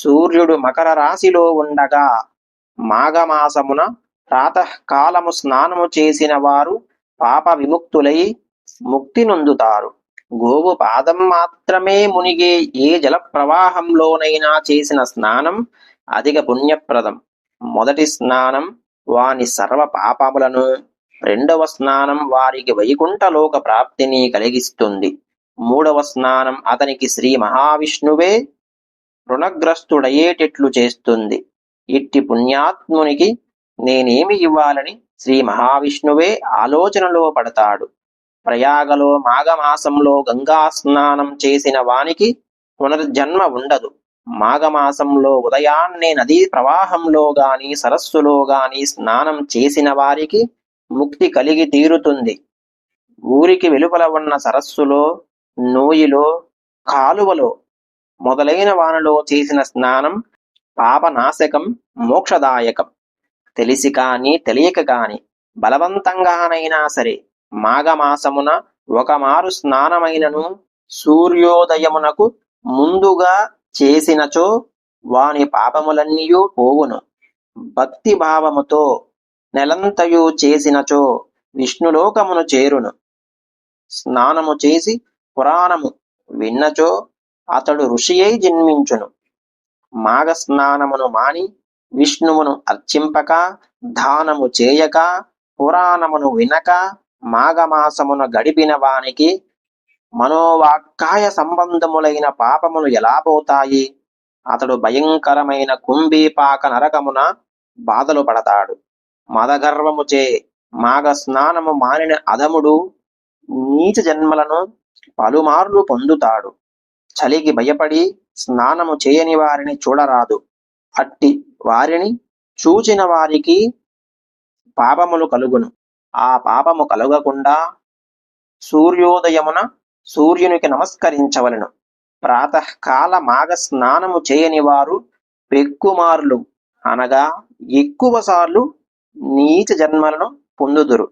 సూర్యుడు మకర రాశిలో ఉండగా మాఘమాసమున ప్రాతకాలము స్నానము చేసిన వారు పాప విముక్తులై ముక్తి నొందుతారు. గోవు పాదం మాత్రమే మునిగే ఏ జల ప్రవాహంలోనైనా చేసిన స్నానం అధిక పుణ్యప్రదం. మొదటి స్నానం వాని సర్వ పాపములను రెండవ స్నానం వారికి వైకుంఠలోక ప్రాప్తిని కలిగిస్తుంది. మూడవ స్నానం అతనికి శ్రీ మహావిష్ణువే రుణగ్రస్తుడయ్యేటట్లు చేస్తుంది. ఇట్టి పుణ్యాత్మునికి నేనేమి ఇవ్వాలని శ్రీ మహావిష్ణువే ఆలోచనలో పడతాడు. ప్రయాగలో మాఘమాసంలో గంగా స్నానం చేసిన వానికి పునర్జన్మ ఉండదు. మాఘమాసంలో ఉదయాన్నే నదీ ప్రవాహంలో గాని సరస్సులో గాని స్నానం చేసిన వారికి ముక్తి కలిగి తీరుతుంది. ఊరికి వెలుపల ఉన్న సరస్సులో నూయిలో కాలువలో మొదలైన వానలో చేసిన స్నానం పాపనాశకం మోక్షదాయకం. తెలిసి కాని తెలియక కాని బలవంతంగానైనా సరే మాఘమాసమున ఒకమారు స్నానమైనను సూర్యోదయమునకు ముందుగా చేసినచో వాని పాపములన్నీయూ పోవును. భక్తి భావముతో నెలంతయు చేసినచో విష్ణులోకమును చేరును. స్నానము చేసి పురాణము విన్నచో అతడు ఋషియై జన్మించును. మాఘ స్నానమును మాని విష్ణువును అర్చింపక దానము చేయక పురాణమును వినక మాఘమాసమున గడిపిన వానికి మనోవాక్కాయ సంబంధములైన పాపములు ఎలా పోతాయి? అతడు భయంకరమైన కుంభీపాక నరకమున బాధలు పడతాడు. మదగర్వముచే మాఘ స్నానము మానిన అధముడు నీచ జన్మలను పలుమార్లు పొందుతాడు. చలికి భయపడి స్నానము చేయని వారిని చూడరాదు. అట్టి వారిని చూచిన వారికి పాపములు కలుగును. ఆ పాపము కలుగకుండా సూర్యోదయమున సూర్యునికి నమస్కరించవలెను. ప్రాతకాల మాగ స్నానము చేయని వారు పెక్కుమార్లు అనగా ఎక్కువసార్లు నీచ జన్మలను పొందుదురు.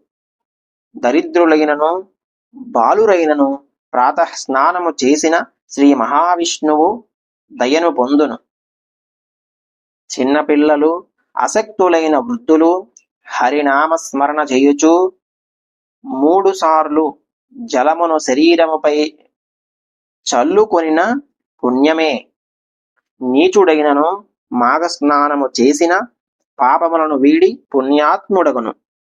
దరిద్రులైనను బాలురైనను ప్రాతః స్నానము చేసిన శ్రీ మహావిష్ణువు దయను పొందును. చిన్నపిల్లలు అసక్తులైన వృద్ధులు హరినామ స్మరణ చేయుచు మూడు సార్లు జలమును శరీరముపై చల్లుకొనిన పుణ్యమే. నీచుడైనను మాఘస్నానము చేసిన పాపములను వీడి పుణ్యాత్ముడగును.